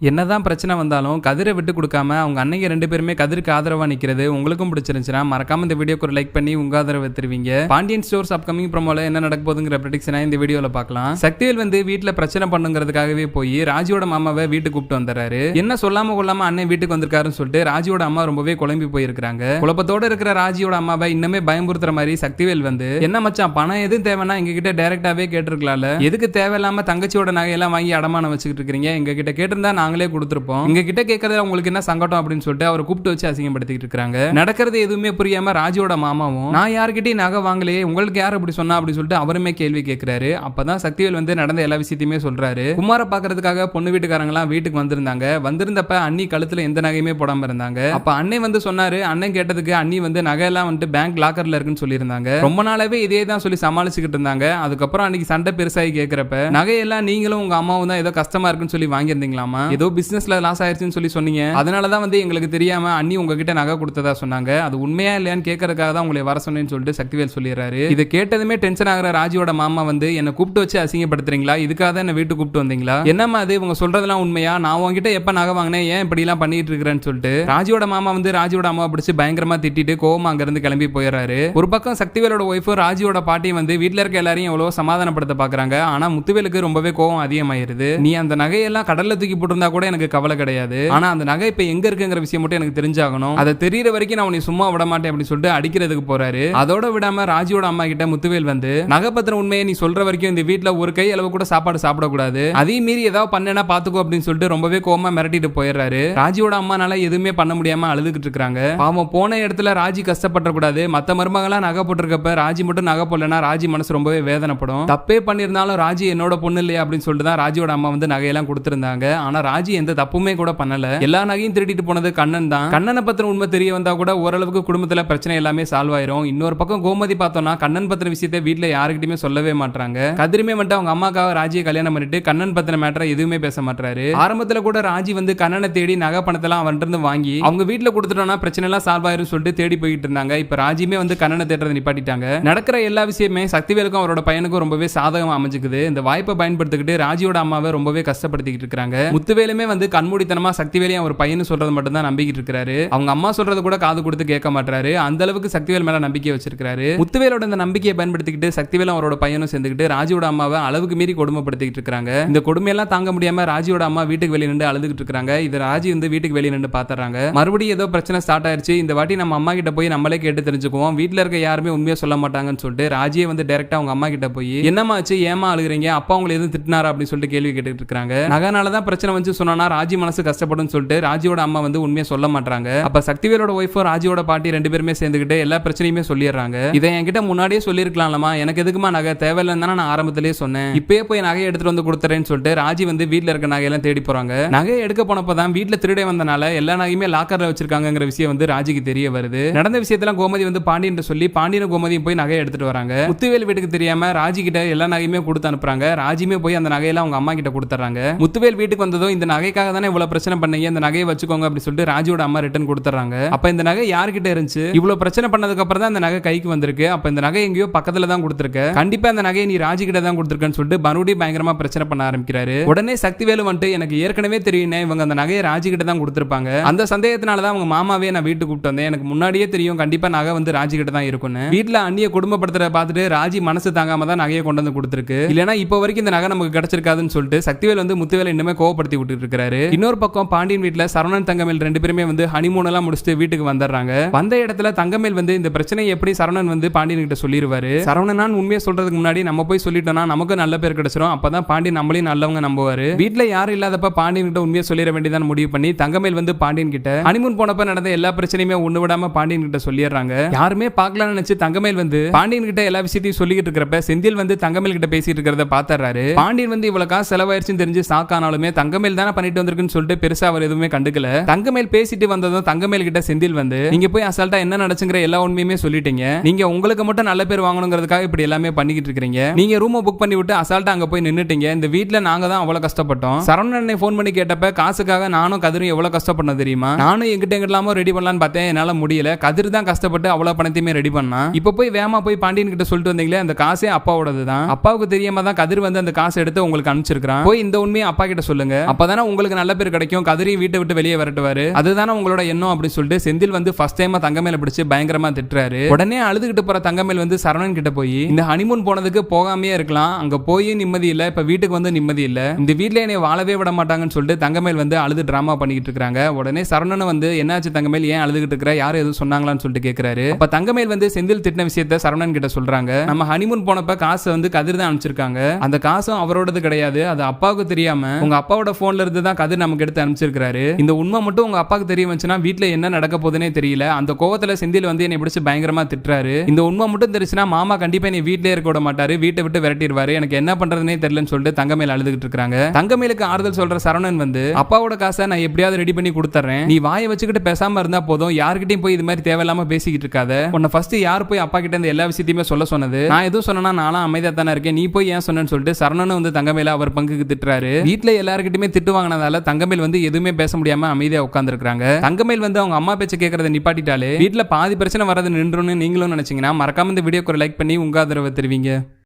என்னதான் பிரச்சனை வந்தாலும் கதிரை விட்டு கொடுக்காம அவங்க அன்னைக்கு ரெண்டு பேருமே கதிருக்கு ஆதரவாக நிற்கிறது உங்களுக்கும் பிடிச்சிருந்துச்சுன்னா மறக்காம இந்த வீடியோக்கு ஒரு லைக் பண்ணி உங்க ஆதரவை தருவீங்க. பாண்டியன் ஸ்டோர்ஸ் அப்கமிங் ப்ரோமோல என்ன நடக்க போதுங்கிற ப்ரடிக்ஷனை இந்த வீடியோல பார்க்கலாம். சக்திவேல் வந்து வீட்டில் பிரச்சனை பண்ணுங்கிறதுக்காகவே போய் ராஜியோட மாமாவை வீட்டுக்கு கூப்பிட்டு வந்துறாரு என்ன சொல்லாம கொள்ளாம அண்ணன் வீட்டுக்கு வந்திருக்காருன்னு சொல்லிட்டு ராஜியோட அம்மா ரொம்பவே குழம்பி போயிருக்காங்க குழப்பத்தோட இருக்கிற ராஜியோட அம்மாவை இன்னுமே பயமுறுத்துற மாதிரி சக்திவேல் வந்து என்ன மச்சான் பணம் எதுவும் தேவைன்னா எங்க கிட்ட கேட்டிருக்கலாம்ல? எதுக்கு தேவையில்லாம தங்கச்சியோட நகையெல்லாம் வாங்கி அடமானம் வச்சுக்கிட்டு இருக்கீங்க எங்க கிட்ட கேட்டிருந்தா நாங்களே கொடுத்துருப்போம். எங்க கிட்ட கேட்கறதுல உங்களுக்கு என்ன சங்கடம் அப்படின்னு சொல்லிட்டு அவரை கூப்பிட்டு வச்சு அசிங்கப்படுத்திட்டு இருக்காங்க. நடக்கிறது எதுவுமே புரியாம ராஜியோட மாமாவும் நான் யார்கிட்டயும் நகை வாங்கலையே உங்களுக்கு யார் அப்படி சொன்னா அப்படின்னு சொல்லிட்டு அவருமே கேள்வி கேட்கிறாரு. அப்பதான் சக்திவேல் வந்து நடந்த எல்லா விஷயத்தையுமே சொல்றாரு. குமார பாக்குறதுக்காக பொண்ணு வீட்டுக்காரங்களாம் வீட்டுக்கு வந்திருந்தாங்க. வந்திருந்தப்ப அண்ணி கழுத்துல எந்த நகையுமே போடாம இருந்தாங்க. அப்ப அண்ணன் வந்து சொன்னாரு அண்ணன் கேட்டதுக்கு அண்ணி வந்து நகையெல்லாம் வந்துட்டு பேங்க் லாக்கர்ல இருக்குன்னு சொல்லியிருந்தாங்க. ரொம்ப நாளாவே இதே தான் சொல்லி சமாளிச்சுக்கிட்டு இருந்தாங்க. அதுக்கப்புறம் அன்னைக்கு சண்டை பெருசாகி கேட்கிறப்ப நகையெல்லாம் நீங்களும் உங்க அம்மாவும் தான் ஏதோ கஷ்டமா இருக்குன்னு சொல்லி வாங்கியிருந்தீங்களாமா? ஏதோ பிசினஸ்ல லாஸ் ஆயிருச்சுன்னு சொல்லி சொன்னீங்க. அதனால தான் வந்து எங்களுக்கு தெரியாம அண்ணி உங்ககிட்ட நகை கொடுத்ததா சொன்னாங்க. அது உண்மையா இல்லையான்னு கேட்கறதுக்காக தான் உங்களை வர சொன்னேன்னு சொல்லிட்டு சக்திவேல் சொல்லிடுறாரு. இதை கேட்டதுமே டென்ஷன் ஆகிற ராஜியோட மாமா வந்து என்ன கூப்பிட்டு வச்சு அசிங்கப்படுத்துறீங்களா? இதுக்காக தான் என்ன வீட்டுக்கு கூப்பிட்டு வந்தீங்களா? என்னம்மா அது? இவங்க சொல்றதெல்லாம் உண்மையா? நான் உங்ககிட்ட எப்ப நகை வாங்கினேன்? ஏன் இப்படி எல்லாம் பண்ணிட்டு இருக்கிறேன்னு சொல்லிட்டு ராஜியோட மாமா வந்து ராஜியோட அம்மா பிடிச்சு பயங்கரமா திட்டிட்டு கோவமா அங்கிருந்து கிளம்பி போயிடுறாரு. ஒரு பக்கம் சக்திவேலோட ஒய்ஃபும் ராஜியோட பாட்டியும் வந்து வீட்டில் இருக்க எல்லாரையும் எவ்வளவு சமாதானப்படுத்த பாக்குறாங்க. ஆனா முத்துவேலுக்கு ரொம்பவே கோவம் அதிகமாயிருது. நீ அந்த நகையெல்லாம் கடல்ல தூக்கி போட்டிருந்தா கூட எனக்கு கவலை கிடையாது. ஆனா அந்த நகை இப்ப எங்க இருக்குங்கிற விஷயம் மட்டும் எனக்கு தெரிஞ்சாகணும். அதை தெரியற வரைக்கும் நான் உன்னை சும்மா விட மாட்டேன் அப்படின்னு சொல்லிட்டு அடிக்கிறதுக்கு போறாரு. அதோட விடாம ராஜியோட அம்மா கிட்ட முத்துவேல் வந்து நகை பத்திரம் உண்மையை நீ சொல்ற வரைக்கும் இந்த வீட்டுல ஒரு கை அளவு கூட சாப்பாடு சாப்பிடக்கூடாது. அதையும் மீறி ஏதாவது பண்ணனா பாத்துக்கோ அப்படின்னு சொல்லிட்டு ரொம்பவே கோமா மிரட்டிட்டு போயிடுறாரு. ராஜியோட அம்மானால எதுவுமே பண்ண முடியாம அழுதுகிட்டு இருக்காங்க. பாவம் போன இடத்துல ராஜி கஷ்டப்பட கூடாது மத்த மருமகளா நகை போட்டிருக்கப்ப ராஜி மட்டும் நகை போடலன்னா ராஜி மனசு ரொம்பவே வேதனைப்படும். தப்பே பண்ணியிருந்தாலும் ராஜி என்னோட பொண்ணு இல்லையா அப்படின்னு சொல்லிட்டு தான் ராஜியோட அம்மா வந்து நகையெல்லாம் கொடுத்திருந்தாங்க. ஆனா ராஜி எந்த தப்புமே கூட பண்ணல. எல்லா நகையும் திருடிட்டு போனது கண்ணன் தான். கண்ணனை பத்தின உண்மை தெரிய வந்தா கூட ஓரளவுக்கு குடும்பத்துல பிரச்சனை எல்லாமே சால்வ் ஆயிரும். இன்னொரு பக்கம் கோமதி பார்த்தோம்னா கண்ணன் பத்தின விஷயத்தை வீட்டுல யாருக்கிட்டயுமே சொல்லவே மாட்டாங்க கதிரிமே வந்துட்டு அவங்க அம்மாக்காக ராஜியை கல்யாணம் பண்ணிட்டு கண்ணன் பத்தின மேட்டரை எதுவுமே பேச மாட்டாரு ஆரம்பத்துல கூட ராஜி வந்து கண்ணனை தேடி நகை பணத்தெல்லாம் அவன்கிட்ட இருந்து வாங்கி அவங்க வீட்டுல கொடுத்துட்டோம்னா பிரச்சனை எல்லாம் சால்வ் ஆயிரும் சொல்லிட்டு தேடி போயிட்டு இருந்தாங்க. இப்ப ராஜியுமே வந்து கண்ணனை தேடுறதை நிப்பாட்டிட்டாங்க. நடக்கிற எல்லா விஷயமே சக்திவேலுக்கும் அவரோட பையனுக்கும் ரொம்பவே சாதகம் அமைஞ்சுக்குது. இந்த வாய்ப்பை பயன்படுத்திக்கிட்டு ராஜியோட அம்மாவை ரொம்பவே கஷ்டப்படுத்திக்கிட்டு இருக்காங்க. சக்திவேலுமே வந்து கண்மூடித்தனமா சக்திவேலையும் அவர் பையனு சொல்றது மட்டும் தான் நம்பிக்கிட்டு இருக்காரு அவங்க அம்மா சொல்றது கூட காது கொடுத்து கேட்க மாட்டாரு அந்த அளவுக்கு சக்திவேல் மேல நம்பிக்கை வச்சிருக்காரு முத்துவேலோட இந்த நம்பிக்கையை பயன்படுத்திக்கிட்டு சக்திவேலும் அவரோட பையனும் சேர்ந்துக்கிட்டு ராஜியோட அம்மாவை அளவுக்கு மீறி கொடுமைப்படுத்திக்கிட்டு இருக்காங்க இந்த கொடுமையெல்லாம் தாங்க முடியாம ராஜியோட அம்மா வீட்டுக்கு வெளியே நின்று அழுதுகிட்டு இருக்காங்க இது ராஜி வந்து வீட்டுக்கு வெளியே நின்று பாத்துறாங்க. மறுபடியும் ஏதோ பிரச்சனை ஸ்டார்ட் ஆயிருச்சு. இந்த வாட்டி நம்ம அம்மா கிட்ட போய் நம்மளே கேட்டு தெரிஞ்சுக்குவோம். வீட்டுல இருக்க யாருமே உண்மையா சொல்ல மாட்டாங்கன்னு சொல்லிட்டு ராஜியை வந்து டேரக்டா அவங்க அம்மா கிட்ட போய் என்னம்மா ஆச்சு? ஏமா அழுகுறீங்க? அப்பா உங்களை எதுவும் திட்டினாரா? அப்படின்னு சொல்லிட்டு கேள்வி கேட்டுட்டு இருக்காங்க நகனால தான் பிரச்சனை வந்து சொன்னா ராஜி மனசு கஷ்டப்படும் சொல்லிட்டு ராஜியோட அம்மா வந்து உண்மையை சொல்ல மாட்டாங்க அப்ப சக்திவேலோட ஒய்ஃபும் ராஜியோட பாட்டி ரெண்டு பேருமே சேர்ந்துக்கிட்டு எல்லா பிரச்சனையுமே சொல்லிடுறாங்க. இதை என்கிட்ட முன்னாடியே சொல்லியிருக்கலாம்லமா எனக்கு எதுக்குமா நகை? தேவையில்லைன்னு நான் ஆரம்பத்திலேயே சொன்னேன். இப்பயே போய் நகையை எடுத்துட்டு வந்து கொடுத்துறேன்னு சொல்லிட்டு ராஜி வந்து வீட்ல இருக்க நகையெல்லாம் தேடி போறாங்க. நகையை எடுக்க போனப்போ தான் வீட்டுல திருடே வந்தனால எல்லா நகையுமே லாக்கர்ல வச்சிருக்காங்கிற விஷயம் வந்து ராஜிக்கு தெரிய வருது. நடந்த விஷயத்தெல்லாம் கோமதி வந்து பாண்டியன் சொல்லி பாண்டியன் கோமதியும் போய் நகையை எடுத்துட்டு வராங்க. முத்துவேல் வீட்டுக்கு தெரியாம ராஜி கிட்ட எல்லா நகையுமே கொடுத்து அனுப்புறாங்க. ராஜியுமே போய் அந்த நகையெல்லாம் அவங்க அம்மா கிட்ட கொடுத்துறாங்க. முத்துவேல் வீட்டுக்கு வந்ததும் இந்த நகைக்காக தானே இவ்வளவு பிரச்சனை பண்ணீங்க? இந்த நகையை வச்சுக்கோங்க அப்படின்னு சொல்லிட்டு ராஜுவோட அம்மா ரிட்டர்ன் கொடுத்துறாங்க அப்ப இந்த நகை யார்கிட்ட இருந்துச்சு? இவ்வளவு பிரச்சனை பண்ணதுக்கு அப்புறம் தான் இந்த நகை கைக்கு வந்திருக்கு. அப்ப இந்த நகை எங்கேயோ பக்கத்துல தான் கொடுத்துருக்க. கண்டிப்பா இந்த நகையை நீ ராஜு கிட்ட தான் கொடுத்துருக்கன்னு சொல்லிட்டு மறுபடியும் பயங்கரமா பிரச்சனை பண்ண ஆரம்பிக்கிறாரு. உடனே சக்திவேலு வந்துட்டு எனக்கு ஏற்கனவே தெரியும் இவங்க அந்த நகையை ராஜு கிட்ட தான் கொடுத்துருப்பாங்க. அந்த சந்தேகத்தினால தான் அவங்க மாமாவே நான் வீட்டுக்கு கூப்பிட்டு வந்தேன். எனக்கு முன்னாடியே தெரியும் கண்டிப்பா நகை வந்து ராஜு கிட்ட தான் இருக்கும்னு. வீட்டுல அண்ணிய குடும்பப்படுத்துறத பார்த்துட்டு ராஜி மனசு தாங்காம தான் நகையை கொண்டு வந்து கொடுத்துருக்கு. இல்லைன்னா இப்போ வரைக்கும் இந்த நகை நமக்கு கிடைச்சிருக்காதுன்னு சொல்லிட்டு சக்திவேல் வந்து முத்துவேலை இன்னுமே கோவப்படுத்தி விட்டுட்டு இருக்காரு இன்னொரு பக்கம் பாண்டியன் வீட்டுல சரவணன் தங்கமேல் ரெண்டு பேருமே வந்து ஹனிமூன் எல்லாம் முடிச்சுட்டு வீட்டுக்கு வந்துடுறாங்க வந்த இடத்துல தங்கமேல் வந்து இந்த பிரச்சனையை எப்படி சரவணன் வந்து பாண்டியன் கிட்ட சொல்லிடுவாரு சரவணனான் உண்மையை சொல்றதுக்கு முன்னாடி நம்ம போய் சொல்லிட்டோம்னா நமக்கு நல்ல பேர் கிடைச்சிரும். அப்பதான் பாண்டியன் நம்மளையும் நல்லவங்க நம்புவாரு. வீட்டுல யாரும் இல்லாதப்ப பாண்டியன் கிட்ட உண்மையை சொல்லிட வேண்டியதான் முடிவு பண்ணி தங்கமேல் வந்து பாண்டியன் கிட்ட ஹனிமூன் போனப்ப நடந்த எல்லா பிரச்சனையுமே ஒண்ணு விடாம பாண்டியன் கிட்ட சொல்லிடுறாங்க. யாருமே பார்க்கலாம்னு நினைச்சு தங்கமேல் வந்து பாண்டியன் கிட்ட எல்லா விஷயத்தையும் சொல்லிக்கிட்டு இருக்கிறப்ப செந்தில் வந்து தங்கமேல் கிட்ட பேசிட்டு இருக்கிறத பாத்துறாரு பாண்டியன் வந்து இவ்வளவு காசு செலவாயிருச்சுன்னு தெரிஞ்சு சாக்கானாலுமே தங்கமேல் தானே பண்ணிட்டு வந்திருக்குன்னு சொல்லிட்டு பெருசா அவர் எதுவுமே கண்டுக்கல. தங்கமேல் பேசிட்டு வந்ததும் தங்கமேல் கிட்ட செந்தில் வந்து நீங்க போய் அசால்ட்டா என்ன நடச்சுங்கிற எல்லா உண்மையுமே சொல்லிட்டீங்க. நீங்க உங்களுக்கு மட்டும் நல்ல பேர் வாங்கணுங்கிறதுக்காக இப்படி எல்லாமே பண்ணிக்கிட்டு இருக்கீங்க நீங்க ரூமை புக் பண்ணி விட்டு அசால்ட்டா அங்க போய் நின்னுட்டீங்க. இந்த வீட்டுல நாங்க தான் அவ்வளவு கஷ்டப்பட்டோம். சரவணனை ஃபோன் பண்ணி கேட்டப்ப காசுக்காக நானும் கதிரும் எவ்வளவு கஷ்டப்பட்டோம் தெரியுமா? நானும் எங்கிட்ட எங்கிட்டலாமோ ரெடி பண்ணலாம்னு பார்த்தேன். என்னால முடியல. கதிர் தான் கஷ்டப்பட்டு அவ்வளவு பணத்தையுமே ரெடி பண்ணா இப்ப போய் வேமா போய் பாண்டியன் கிட்ட சொல்லிட்டு வந்தீங்களே அந்த காசே அப்பாவோடது தான் அப்பாவுக்கு தெரியாம தான் கதிர் வந்து அந்த காசை எடுத்து உங்களுக்கு அனுப்பிச்சிருக்கான் போய் இந்த உண்மையை அப்பா கிட்ட சொல்லுங்க. அப்ப அப்பதானே உங்களுக்கு நல்ல பேர் கிடைக்கும். கதிரி வீட்டை விட்டு வெளியே விரட்டுவாரு. அதுதானே உங்களோட எண்ணம் அப்படின்னு சொல்லிட்டு செந்தில் வந்து ஃபர்ஸ்ட் டைமா தங்கமேல பிடிச்சு பயங்கரமா திட்டுறாரு. உடனே அழுதுகிட்டு போற தங்கமேல் வந்து சரவணன் கிட்ட போய் இந்த ஹனிமூன் போனதுக்கு போகாமையே இருக்கலாம். அங்க போய் நிம்மதி இல்ல. இப்ப வீட்டுக்கு வந்து நிம்மதி இல்ல. இந்த வீட்டுல என்னை வாழவே விட மாட்டாங்கன்னு சொல்லிட்டு தங்கமேல் வந்து அழுது டிராமா பண்ணிக்கிட்டு இருக்காங்க. உடனே சரவணன் வந்து என்னாச்சு தங்கமேல்? ஏன் அழுதுகிட்டு இருக்கிற? யாரும் எதுவும் சொன்னாங்களான்னு சொல்லிட்டு கேக்குறாரு. அப்ப தங்கமேல் வந்து செந்தில் திட்டின விஷயத்த சரவணன் கிட்ட சொல்றாங்க. நம்ம ஹனிமூன் போனப்ப காசு வந்து கதிர் தான் அனுப்பிச்சிருக்காங்க. அந்த காசும் அவரோடது கிடையாது. அது அப்பாவுக்கு தெரியாம உங்க அப்பாவோட ஃபோன்ல இருந்து தான் கதிர் நமக்கு எடுத்து அனுப்பிச்சிருக்காரு இந்த உண்மை மட்டும் உங்க அப்பாவுக்கு தெரிய வந்துச்சுன்னா வீட்டுல என்ன நடக்க போதுன்னே தெரியல. அந்த கோவத்துல செந்தில் வந்து என்னை பிடிச்சி பயங்கரமா திட்டுறாரு. இந்த உண்மை மட்டும் தெரிச்சுன்னா மாமா கண்டிப்பா என்னை வீட்லயே இருக்க விட மாட்டாரு. வீட்டை விட்டு விரட்டிடுவாரு. எனக்கு என்ன பண்றதுனே தெரியலன்னு சொல்லிட்டு தங்கமேல் அழுதுகிட்டு இருக்காங்க. தங்கமேலுக்கு ஆறுதல் சொல்ற சரவணன் வந்து அப்பாவோட காசை நான் எப்படியாவது ரெடி பண்ணி கொடுத்துறேன் நீ வாயை வச்சுக்கிட்டு பேசாம இருந்தா போதும். யாருக்கிட்டையும் போய் இது மாதிரி தேவையில்லாம பேசிக்கிட்டு இருக்காத. உன்னை ஃபர்ஸ்ட் யார் போய் அப்பா கிட்ட இருந்து எல்லா விஷயத்தையுமே சொல்ல சொன்னது? நான் எதுவும் சொன்னா நானும் அமைதியா தானே இருக்கேன். நீ போய் ஏன் சொன்னேன்னு சொல்லிட்டு சரணன் வந்து தங்கமேல அவர் பங்குக்கு திட்டுறாரு. வீட்டுல எல்லாருக்கிட்டுமே திட்டு வாங்கினதால தங்கமேல் வந்து எதுவுமே பேச முடியாம அமைதியா உட்காந்துருக்காங்க தங்கமேல் வந்து அவங்க அம்மா பேச்சு கேட்கறத நிப்பாட்டிட்டாலே வீட்டில் பாதி பிரச்சனை வரது நின்றுன்னு நீங்களும் நினைச்சீங்கன்னா மறக்காம இந்த வீடியோக்கு ஒரு லைக் பண்ணி உங்க ஆதரவை தெரிவிங்க.